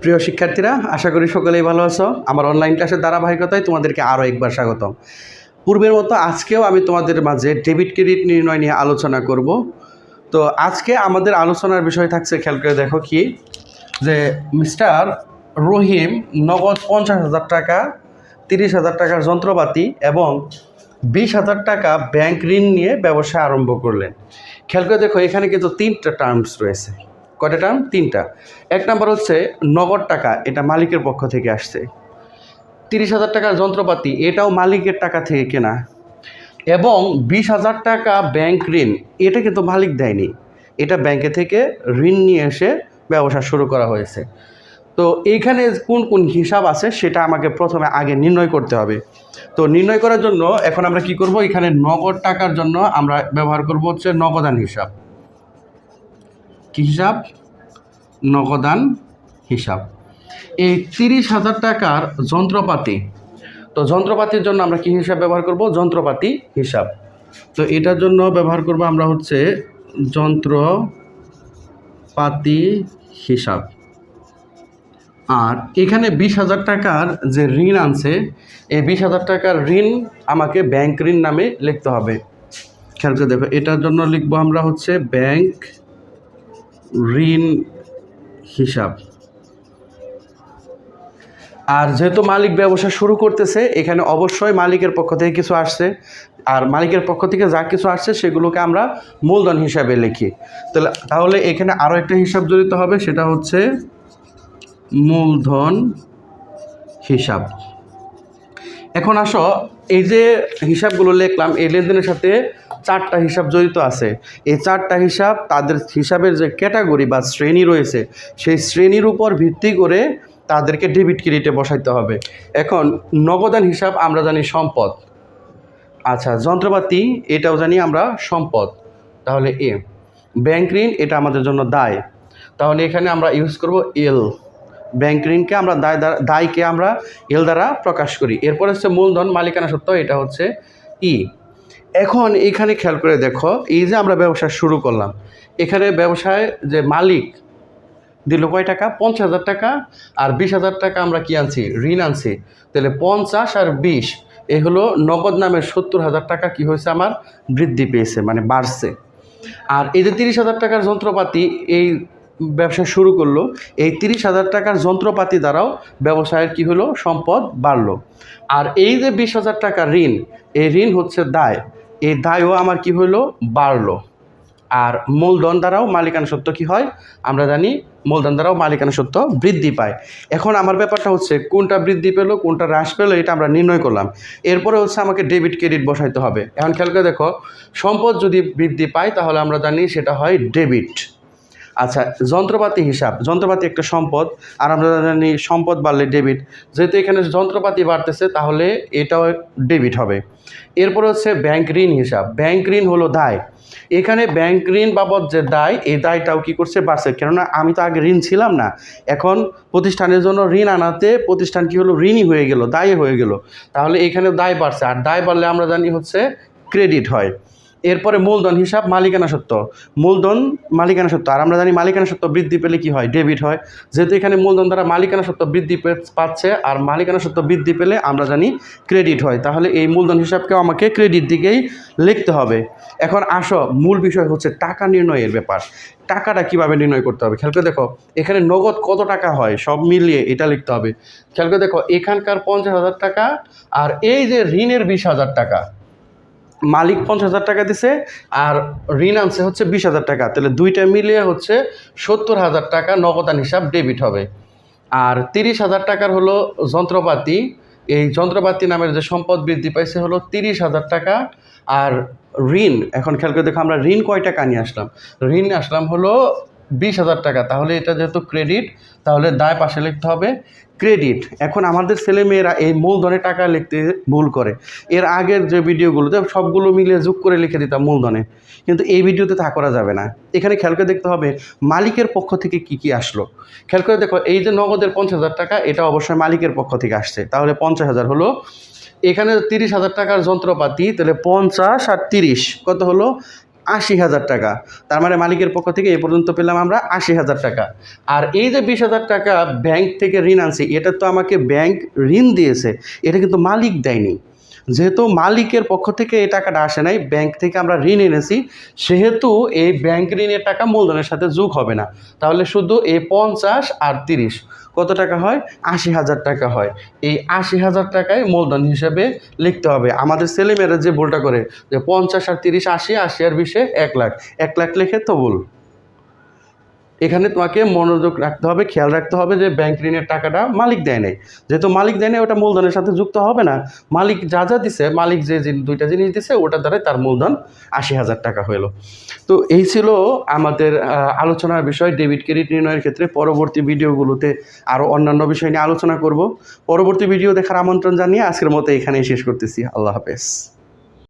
প্রিয় শিক্ষার্থীরা, আশা করি সকলেই ভালো আছো। আমার অনলাইন ক্লাসের ধারাবাহিকতায় তোমাদেরকে আরও একবার স্বাগত পূর্বের মতো আজকেও আমি তোমাদের মাঝে ডেবিট ক্রেডিট নির্ণয় নিয়ে আলোচনা করব। তো আজকে আমাদের আলোচনার বিষয় থাকছে, খেয়াল করে দেখো কি? যে মিস্টার রহিম নগদ পঞ্চাশ হাজার টাকা, তিরিশ হাজার টাকার যন্ত্রপাতি এবং বিশ হাজার টাকা ব্যাংক ঋণ নিয়ে ব্যবসা আরম্ভ করলেন। খেয়াল করে দেখো, এখানে কিন্তু তিনটা টার্মস রয়েছে। কয়টা টার্ম তিনটা। এক নাম্বার হচ্ছে নগদ টাকা, এটা মালিকের পক্ষ থেকে আসছে। তিরিশ হাজার টাকার যন্ত্রপাতি, এটাও মালিকের টাকা থেকে কেনা। এবং বিশ হাজার টাকা ব্যাংক ঋণ, এটা কিন্তু মালিক দেয়নি। এটা ব্যাংকে থেকে ঋণ নিয়ে এসে ব্যবসা শুরু করা হয়েছে। তো এইখানে কোন কোন হিসাব আছে, সেটা আমাকে প্রথমে আগে নির্ণয় করতে হবে। তো নির্ণয় করার জন্য এখন আমরা কি করব? এখানে নগদ টাকার জন্য আমরা ব্যবহার করব হচ্ছে নগদান হিসাব। কি হিসাব, নগদান হিসাব। এই তিরিশ হাজার টাকার যন্ত্রপাতি, তো যন্ত্রপাতির জন্য আমরা কি হিসাব ব্যবহার করব? যন্ত্রপাতি হিসাব। তো এটার জন্য ব্যবহার করব আমরা হচ্ছে যন্ত্রপাতি হিসাব। আর এখানে বিশ হাজার টাকার যে ঋণ আনছে, এই বিশ হাজার টাকার ঋণ আমাকে ব্যাংক ঋণ নামে লিখতে হবে। খেয়াল করে দেখো, এটার জন্য লিখব আমরা হচ্ছে ব্যাংক ঋণ হিসাব। আর যেহেতু মালিক ব্যবসা শুরু করতেছে, এখানে অবশ্যই মালিকের পক্ষ থেকে কিছু আসছে। আর মালিকের পক্ষ থেকে যা কিছু আসছে, সেগুলোকে আমরা মূলধন হিসাবে লিখি। তাহলে তাহলে এখানে আরও একটা হিসাব জড়িত হবে, সেটা হচ্ছে মূলধন হিসাব। এখন আসো, এই যে হিসাবগুলো লিখলাম, এই লেনদেনের সাথে চারটা হিসাব জড়িত আছে। এই চারটা হিসাব তাদের হিসাবের যে ক্যাটাগরি বা শ্রেণি রয়েছে, সেই শ্রেণির উপর ভিত্তি করে তাদেরকে ডেবিট ক্রেডিটে বসাইতে হবে। এখন নগদান হিসাব আমরা জানি সম্পদ। আচ্ছা যন্ত্রপাতি, এটাও জানি আমরা সম্পদ। তাহলে এ, ব্যাংক ঋণ, এটা আমাদের জন্য দায়। তাহলে এখানে আমরা ইউজ করব এল ব্যাংক ঋণকে আমরা দায় দায়কে আমরা এল দ্বারা প্রকাশ করি। এরপর হচ্ছে মূলধন মালিকানা সত্ত্ব এটা হচ্ছে ই। এখন এখানে খেয়াল করে দেখো, এই যে আমরা ব্যবসা শুরু করলাম, এখানে ব্যবসায় যে মালিক দিল কয় টাকা? পঞ্চাশ হাজার টাকা। আর বিশ হাজার টাকা আমরা কি আনছি? ঋণ আনছি। তাহলে পঞ্চাশ আর বিশ, এ হলো নগদ নামের সত্তর হাজার টাকা কি হয়েছে আমার? বৃদ্ধি পেয়েছে মানে বাড়ছে। আর এই যে তিরিশ হাজার টাকার যন্ত্রপাতি, এই ব্যবসা শুরু করল, এই তিরিশ হাজার টাকার যন্ত্রপাতি দ্বারাও ব্যবসায়ের কি হলো? সম্পদ বাড়লো। আর এই যে বিশ হাজার টাকা ঋণ, এই ঋণ হচ্ছে দায়। এই দায়ও আমার কি হলো? বাড়লো। আর মূলধন দ্বারাও মালিকানা সত্ত্ব কি হয়? আমরা জানি মূলধন দ্বারাও মালিকানা সত্ত্ব বৃদ্ধি পায়। এখন আমার ব্যাপারটা হচ্ছে, কোনটা বৃদ্ধি পেল, কোনটা হ্রাস পেল, এটা আমরা নির্ণয় করলাম। এরপরে হচ্ছে আমাকে ডেবিট, ক্রেডিট বসাইতে হবে। এখন খেয়াল করে দেখো, সম্পদ যদি বৃদ্ধি পায়, তাহলে আমরা জানি সেটা হয় ডেবিট। আচ্ছা যন্ত্রপাতি হিসাব। যন্ত্রপাতি একটা সম্পদ। আর আমরা জানি সম্পদ বাড়লে ডেবিট যেহেতু এখানে যন্ত্রপাতি বাড়তেছে, তাহলে এটাও ডেবিট হবে। এরপর হচ্ছে ব্যাংক ঋণ হিসাব। ব্যাংক ঋণ হলো দায়। এখানে ব্যাংক ঋণ বাবদ যে দায়, এই দায়টাও কী করছে, বাড়ছে। কেননা আমি তো আগে ঋণ ছিলাম না। এখন প্রতিষ্ঠানের জন্য ঋণ আনাতে প্রতিষ্ঠান কী হলো, ঋণই হয়ে গেল দায়ী হয়ে গেল। তাহলে এখানে দায় বাড়ছে। আর দায় বাড়লে আমরা জানি হচ্ছে ক্রেডিট হয়। এরপরে মূলধন হিসাব মালিকানা সত্ত্ব মূলধন মালিকানা সত্ত্ব আর আমরা জানি মালিকানা সত্ত্ব বৃদ্ধি পেলে কি হয়? ডেবিট হয়। যেহেতু এখানে মূলধন দ্বারা মালিকানা সত্ত্ব বৃদ্ধি পাচ্ছে আর মালিকানা সত্ত্ব বৃদ্ধি পেলে আমরা জানি ক্রেডিট হয়। তাহলে এই মূলধন হিসাবকেও আমাকে ক্রেডিট দিকেই লিখতে হবে। এখন আসো, মূল বিষয় হচ্ছে টাকা নির্ণয়ের ব্যাপার। টাকাটা কীভাবে নির্ণয় করতে হবে? খেয়াল করে দেখো, এখানে নগদ কত টাকা হয়? সব মিলিয়ে এটা লিখতে হবে। খেয়াল করে দেখো, এখানকার পঞ্চাশ হাজার টাকা আর এই যে ঋণের বিশ হাজার টাকা মালিক পঞ্চাশ হাজার টাকা দিছে আর ঋণ আনছে হচ্ছে বিশ হাজার টাকা। তাহলে দুইটা মিলিয়ে হচ্ছে সত্তর হাজার টাকা নগদান হিসাব ডেবিট হবে। আর তিরিশ হাজার টাকার হলো যন্ত্রপাতি। এই যন্ত্রপাতি নামের যে সম্পদ বৃদ্ধি পাইছে হলো তিরিশ হাজার টাকা। আর ঋণ, এখন খেয়াল করে দেখো আমরা ঋণ কয় টাকা নিয়ে আসলাম? ঋণ আসলাম হলো বিশ হাজার টাকা। তাহলে এটা যেহেতু ক্রেডিট তাহলে দায় পাশে লিখতে হবে ক্রেডিট এখন আমাদের ছেলেমেয়েরা এই মূলধনে টাকা লিখতে ভুল করে। এর আগের যে ভিডিওগুলোতে সবগুলো মিলিয়ে যোগ করে লিখে দিতাম মূলধনে। কিন্তু এই ভিডিওতে তা করা যাবে না। এখানে খেয়াল করে দেখতে হবে মালিকের পক্ষ থেকে কি কি আসলো। খেয়াল করে দেখো, এই যে নগদের পঞ্চাশ হাজার টাকা, এটা অবশ্যই মালিকের পক্ষ থেকে আসছে। তাহলে পঞ্চাশ হাজার হলো, এখানে তিরিশ হাজার টাকার যন্ত্রপাতি, তাহলে পঞ্চাশ আর তিরিশ, কত হলো? আশি হাজার টাকা। তার মানে মালিকের পক্ষ থেকে এ পর্যন্ত পেলাম আমরা আশি হাজার টাকা। আর এই যে বিশ হাজার টাকা ব্যাংক থেকে ঋণ আনছি, এটা তো আমাকে ব্যাংক ঋণ দিয়েছে, এটা কিন্তু মালিক দেয়নি। যেহেতু মালিকের পক্ষ থেকে এই টাকাটা আসে নাই ব্যাংক থেকে আমরা ঋণ এনেছি, সেহেতু এই ব্যাংক ঋণের টাকা মূলধনের সাথে যোগ হবে না। তাহলে শুধু এই পঞ্চাশ আর তিরিশ, কত টাকা হয়? আশি হাজার টাকা হয়। এই আশি হাজার টাকায় মূলধন হিসেবে লিখতে হবে। আমাদের ছেলেমেয়েরা যে ভুলটা করে, যে পঞ্চাশ আর তিরিশ, আশি আশি আর বিশে এক লাখ এক লাখ লিখে তো ভুল। এখানে তোমাকে মনোযোগ রাখতে হবে, খেয়াল রাখতে হবে যে ব্যাংক ঋণের টাকাটা মালিক দেয় নাই। যেহেতু মালিক দেয় নাই, ওটা মূলধনের সাথে যুক্ত হবে না। মালিক যা যা দিছে, মালিক যে দুইটা জিনিস দিছে ওটা দ্বারাই তার মূলধন আশি হাজার টাকা হলো তো এই ছিল আমাদের আলোচনার বিষয়, ডেবিট, ক্রেডিট নির্ণয়ের ক্ষেত্রে। পরবর্তী ভিডিওগুলোতে আরও অন্যান্য বিষয় নিয়ে আলোচনা করব। পরবর্তী ভিডিও দেখার আমন্ত্রণ জানিয়ে আজকের মতো এখানেই শেষ করতেছি। আল্লাহ হাফেজ।